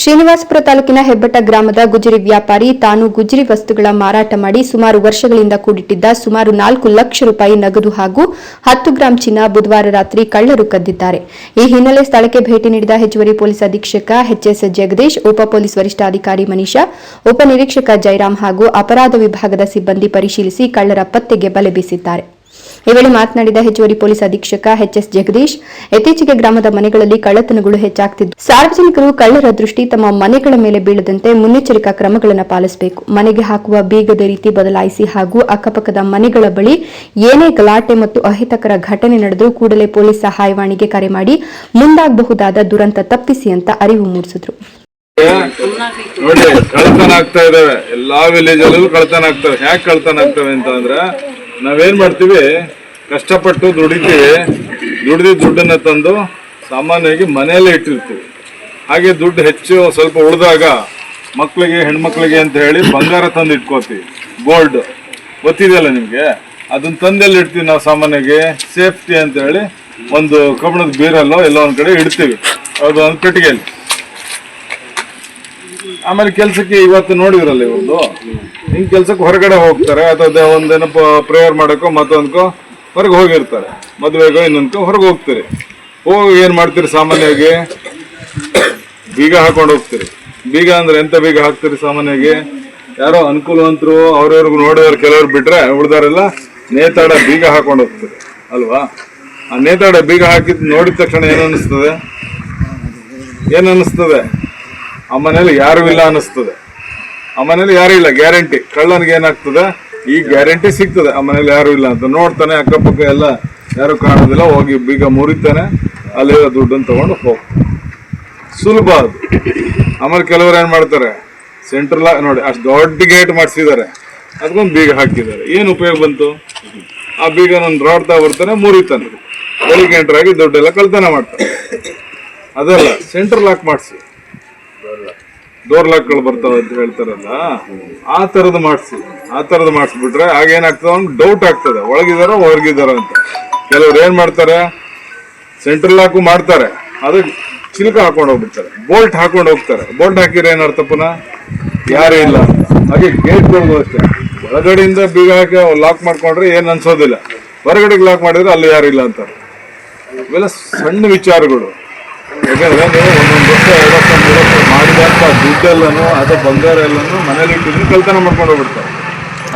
ಶ್ರೀನಿವಾಸಪುರ ತಾಲೂಕಿನ ಹೆಬ್ಬಟ್ಟ ಗ್ರಾಮದ ಗುಜರಿ ವ್ಯಾಪಾರಿ ತಾನು ಗುಜರಿ ವಸ್ತುಗಳ ಮಾರಾಟ ಮಾಡಿ ಸುಮಾರು ವರ್ಷಗಳಿಂದ ಕೂಡಿಟ್ಟಿದ್ದ ಸುಮಾರು ನಾಲ್ಕು ಲಕ್ಷ ರೂಪಾಯಿ ನಗದು ಹಾಗೂ ಹತ್ತು ಗ್ರಾಂ ಚಿನ್ನ ಬುಧವಾರ ರಾತ್ರಿ ಕಳ್ಳರು ಕದ್ದಿದ್ದಾರೆ. ಈ ಹಿನ್ನೆಲೆ ಸ್ಥಳಕ್ಕೆ ಭೇಟಿ ನೀಡಿದ ಹೆಚ್ಚುವರಿ ಪೊಲೀಸ್ ಅಧೀಕ್ಷಕ ಎಚ್ಎಸ್ ಜಗದೀಶ್, ಉಪ ಪೊಲೀಸ್ ವರಿಷ್ಠಾಧಿಕಾರಿ ಮನೀಷಾ ಉಪನಿರೀಕ್ಷಕ ಜೈರಾಮ್ ಹಾಗೂ ಅಪರಾಧ ವಿಭಾಗದ ಸಿಬ್ಬಂದಿ ಪರಿಶೀಲಿಸಿ ಕಳ್ಳರ ಪತ್ತೆಗೆ ಬಲೆ ಬೀಸಿದ್ದಾರೆ. ಈ ವೇಳೆ ಮಾತನಾಡಿದ ಹೆಚ್ಚುವರಿ ಪೊಲೀಸ್ ಅಧೀಕ್ಷಕ ಎಚ್ಎಸ್ ಜಗದೀಶ್, ಇತ್ತೀಚೆಗೆ ಗ್ರಾಮದ ಮನೆಗಳಲ್ಲಿ ಕಳ್ಳತನಗಳು ಹೆಚ್ಚಾಗ್ತಿದ್ದು. ಸಾರ್ವಜನಿಕರು ಕಳ್ಳರ ದೃಷ್ಟಿ ತಮ್ಮ ಮನೆಗಳ ಮೇಲೆ ಬೀಳದಂತೆ ಮುನ್ನೆಚ್ಚರಿಕಾ ಕ್ರಮಗಳನ್ನು ಪಾಲಿಸಬೇಕು. ಮನೆಗೆ ಹಾಕುವ ಬೀಗದ ರೀತಿ ಬದಲಾಯಿಸಿ ಹಾಗೂ ಅಕ್ಕಪಕ್ಕದ ಮನೆಗಳ ಬಳಿ ಏನೇ ಗಲಾಟೆ ಮತ್ತು ಅಹಿತಕರ ಘಟನೆ ನಡೆದರೂ ಕೂಡಲೇ ಪೊಲೀಸ್ ಸಹಾಯವಾಣಿಗೆ ಕರೆ ಮಾಡಿ ಮುಂದಾಗಬಹುದಾದ ದುರಂತ ತಪ್ಪಿಸಿ ಅಂತ ಅರಿವು ಮೂಡಿಸಿದ್ರು. ನೋಡಿ ಕಳ್ತನ ಆಗ್ತಾ ಇದಾವೆ. ಎಲ್ಲಾ ವಿಲೇಜ್ ಅಲ್ಲೂ ಕಳ್ತನ ಆಗ್ತವೆ. ಯಾಕೆ ಕಳ್ತನ ಆಗ್ತವೆ ಅಂತ ಅಂದ್ರೆ ನಾವೇನ್ ಮಾಡ್ತೀವಿ? ಕಷ್ಟಪಟ್ಟು ದುಡಿತೀವಿ ದುಡಿದ ದುಡ್ಡನ್ನ ತಂದು ಸಾಮಾನ್ಯವಾಗಿ ಮನೆಯಲ್ಲೇ ಇಟ್ಟಿರ್ತೀವಿ. ಹಾಗೆ ದುಡ್ಡು ಹೆಚ್ಚು ಸ್ವಲ್ಪ ಉಳಿದಾಗ ಮಕ್ಕಳಿಗೆ ಹೆಣ್ಮಕ್ಳಿಗೆ ಅಂತ ಹೇಳಿ ಬಂಗಾರ ತಂದು ಇಟ್ಕೋತೀವಿ. ಗೋಲ್ಡ್ ಗೊತ್ತಿದೆಯಲ್ಲ ನಿಮಗೆ? ಅದನ್ನ ತಂದೆಲ್ಲಿ ಇಡ್ತೀವಿ ನಾವು ಸಾಮಾನ್ಯವಾಗಿ? ಸೇಫ್ಟಿ ಅಂತ ಹೇಳಿ ಒಂದು ಕಬ್ಬಣದ ಬೀರಲ್ಲೋ ಎಲ್ಲೋ ಒಂದು ಕಡೆ ಇಡ್ತೀವಿ. ಅದು ಒಂದು ಪೆಟ್ಟಿಗೆಯಲ್ಲಿ. ಆಮೇಲೆ ಕೆಲಸಕ್ಕೆ ಇವತ್ತು ನೋಡಿದ್ರಲ್ಲ ಇವ್ರದ್ದು? ಹಿಂಗೆ ಕೆಲ್ಸಕ್ಕೆ ಹೊರಗಡೆ ಹೋಗ್ತಾರೆ, ಅಥವಾ ಒಂದೇನಪ್ಪ ಪ್ರೇಯರ್ ಮಾಡಕ್ಕೋ ಮತ್ತೊಂದಕ್ಕೋ ಹೊರಗೆ ಹೋಗಿರ್ತಾರೆ. ಮದುವೆಗೋ ಇನ್ನೊಂದು ಹೊರಗೆ ಹೋಗ್ತೀರಿ. ಹೋಗಿ ಏನು ಮಾಡ್ತೀರಿ ಸಾಮಾನ್ಯವಾಗಿ? ಬೀಗ ಹಾಕೊಂಡು ಹೋಗ್ತೀರಿ. ಬೀಗ ಅಂದ್ರೆ ಎಂತ ಬೀಗ ಹಾಕ್ತೀರಿ ಸಾಮಾನ್ಯವಾಗಿ? ಯಾರೋ ಅನುಕೂಲವಂತರು ಅವ್ರವ್ರಿಗೂ ನೋಡೋರು ಕೆಲವ್ರು ಬಿಟ್ರೆ ಉಳ್ದಾರೆಲ್ಲ ನೇತಾಡ ಬೀಗ ಹಾಕೊಂಡು ಹೋಗ್ತಾರೆ. ಅಲ್ವಾ? ಆ ನೇತಾಡ ಬೀಗ ಹಾಕಿದ್ ನೋಡಿದ ತಕ್ಷಣ ಏನು ಅನಿಸ್ತದೆ ಏನ್ ಅನಿಸ್ತದೆ ಆ ಮನೇಲಿ ಯಾರೂ ಇಲ್ಲ ಅನ್ನಿಸ್ತದೆ. ಆ ಮನೇಲಿ ಯಾರೂ ಇಲ್ಲ, ಗ್ಯಾರಂಟಿ. ಕಳ್ಳನಿಗೆ ಏನಾಗ್ತದೆ? ಈ ಗ್ಯಾರಂಟಿ ಸಿಗ್ತದೆ. ಆ ಮನೇಲಿ ಯಾರು ಇಲ್ಲ ಅಂತ. ನೋಡ್ತಾನೆ ಅಕ್ಕಪಕ್ಕ ಎಲ್ಲ. ಯಾರು ಕಾಣೋದಿಲ್ಲ. ಹೋಗಿ ಬೀಗ ಮುರಿತಾನೆ. ಅಲ್ಲಿ ದುಡ್ಡನ್ನು ತಗೊಂಡು ಹೋಗ್ತಾನೆ ಸುಲಭ ಅದು. ಆಮೇಲೆ ಕೆಲವರು ಏನ್ ಮಾಡ್ತಾರೆ? ಸೆಂಟ್ರಲ್ ನೋಡಿ, ಅಷ್ಟು ದೊಡ್ಡ ಗೇಟ್ ಮಾಡಿಸಿದ್ದಾರೆ. ಅದಕ್ಕೊಂದು ಬೀಗ ಹಾಕಿದ್ದಾರೆ. ಏನು ಉಪಯೋಗ ಬಂತು? ಆ ಬೀಗ ನಾನು ರಾಡ್ತಾ ಬರ್ತಾನೆ, ಮುರಿತಾನೆ. ಬೆಳಿಗ್ಗೆ ಎಂಟ್ರಾಗಿ ದುಡ್ಡೆಲ್ಲ ಕಳ್ತನ ಮಾಡ್ತಾನೆ. ಅದಲ್ಲ ಸೆಂಟ್ರಲ್ ಲಾಕ್ ಮಾಡಿಸಿ. ಡೋರ್ ಲಾಕ್ಗಳು ಬರ್ತಾವೆ ಅಂತ ಹೇಳ್ತಾರಲ್ಲ, ಆ ತರದ್ ಮಾಡಿಸಿ. ಆ ತರದ್ ಮಾಡಿಸ್ಬಿಟ್ರೆ ಆಗ ಏನಾಗ್ತದೆ ಅವ್ನಿಗೆ ಡೌಟ್ ಆಗ್ತದೆ. ಒಳಗಿದಾರ, ಹೊರಗಿದಾರ ಅಂತ. ಕೆಲವ್ರು ಏನ್ ಮಾಡ್ತಾರೆ? ಸೆಂಟ್ರಲ್ ಲಾಕು ಮಾಡ್ತಾರೆ. ಅದು ಚಿಲ್ಕ ಹಾಕೊಂಡು ಹೋಗ್ಬಿಡ್ತಾರೆ. ಬೋಲ್ಟ್ ಹಾಕೊಂಡು ಹೋಗ್ತಾರೆ. ಬೋಲ್ಟ್ ಹಾಕಿದ್ರೆ ಏನರ್ಥ ಪುನಃ? ಯಾರು ಇಲ್ಲ. ಹಾಗೆ ಗೇಟ್ಗಳಿಗೂ ಅಷ್ಟೇ. ಒಳಗಡೆಯಿಂದ ಬೀಗ ಹಾಕಿ ಲಾಕ್ ಮಾಡ್ಕೊಂಡ್ರೆ ಏನ್ ಅನ್ಸೋದಿಲ್ಲ. ಹೊರಗಡೆಗೆ ಲಾಕ್ ಮಾಡಿದ್ರೆ ಅಲ್ಲಿ ಯಾರು ಇಲ್ಲ ಅಂತಾರೆ. ಇವೆಲ್ಲ ಸಣ್ಣ ವಿಚಾರಗಳು. ಯಾಕಂದ್ರೆ ನೀವು ಒಂದೊಂದು ವರ್ಷ ಎರಡು ವರ್ಷ ಮೂರು ವರ್ಷ ಅಥವಾ ಬಂಗಾರ ಎಲ್ಲನೂ ಮನೇಲಿ ಇಟ್ಟಿದ್ರೆ ಕಳ್ತನ ಮಾಡ್ಕೊಂಡು ಹೋಗ್ಬಿಡ್ತಾರೆ.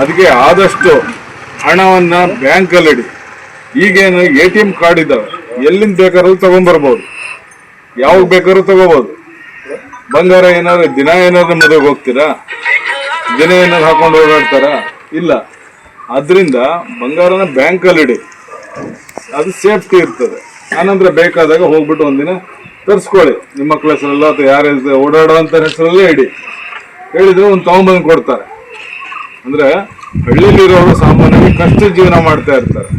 ಅದಕ್ಕೆ ಆದಷ್ಟು ಹಣವನ್ನ ಬ್ಯಾಂಕಲ್ಲಿಡಿ. ಈಗೇನು ಎ ಟಿ ಎಂ ಕಾರ್ಡ್ ಇದ್ದಾವೆ, ಎಲ್ಲಿಂದ ಬೇಕಾದ್ರೂ ತಗೊಂಡ್ಬರ್ಬೋದು ಯಾವಾಗ ಬೇಕಾದ್ರೂ ತಗೋಬಹುದು ಬಂಗಾರ ಏನಾದ್ರು, ದಿನ ಏನಾದ್ರು ಮದುವೆಗೆ ಹೋಗ್ತೀರಾ? ದಿನ ಏನಾದ್ರು ಹಾಕೊಂಡು ಓಡಾಡ್ತಾರಾ? ಇಲ್ಲ. ಅದರಿಂದ ಬಂಗಾರನ ಬ್ಯಾಂಕಲ್ಲಿಡಿ. ಅದು ಸೇಫ್ಟಿ ಇರ್ತದೆ. ಆನಂತರ ಬೇಕಾದಾಗ ಹೋಗ್ಬಿಟ್ಟು ಒಂದಿನ ತರಿಸ್ಕೊಳ್ಳಿ. ನಿಮ್ಮ ಮಕ್ಕಳ ಹೆಸರಲ್ಲ ಅಥವಾ ಯಾರ ಹೆಸರು ಓಡಾಡುವಂಥ ಹೆಸರಲ್ಲೇ ಇಡಿ. ಹೇಳಿದ್ರೆ ಒಂದು ತಗೊಂಬಂದು ಕೊಡ್ತಾರೆ. ಅಂದ್ರೆ ಹಳ್ಳಿಯಲ್ಲಿರೋರು ಸಾಮಾನ್ಯವಾಗಿ ಕಷ್ಟ ಜೀವನ ಮಾಡ್ತಾ ಇರ್ತಾರೆ.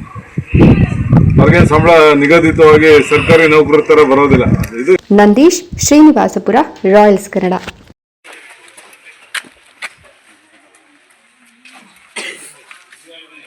ಅವ್ರಿಗೇನು ಸಂಬಳ ನಿಗದಿತವಾಗಿ ಸರ್ಕಾರಿ ನೌಕರರ ಬರೋದಿಲ್ಲ. ಇದು ನಂದೀಶ್ ಶ್ರೀನಿವಾಸಪುರ ರಾಯಲ್ಸ್ ಕನ್ನಡ.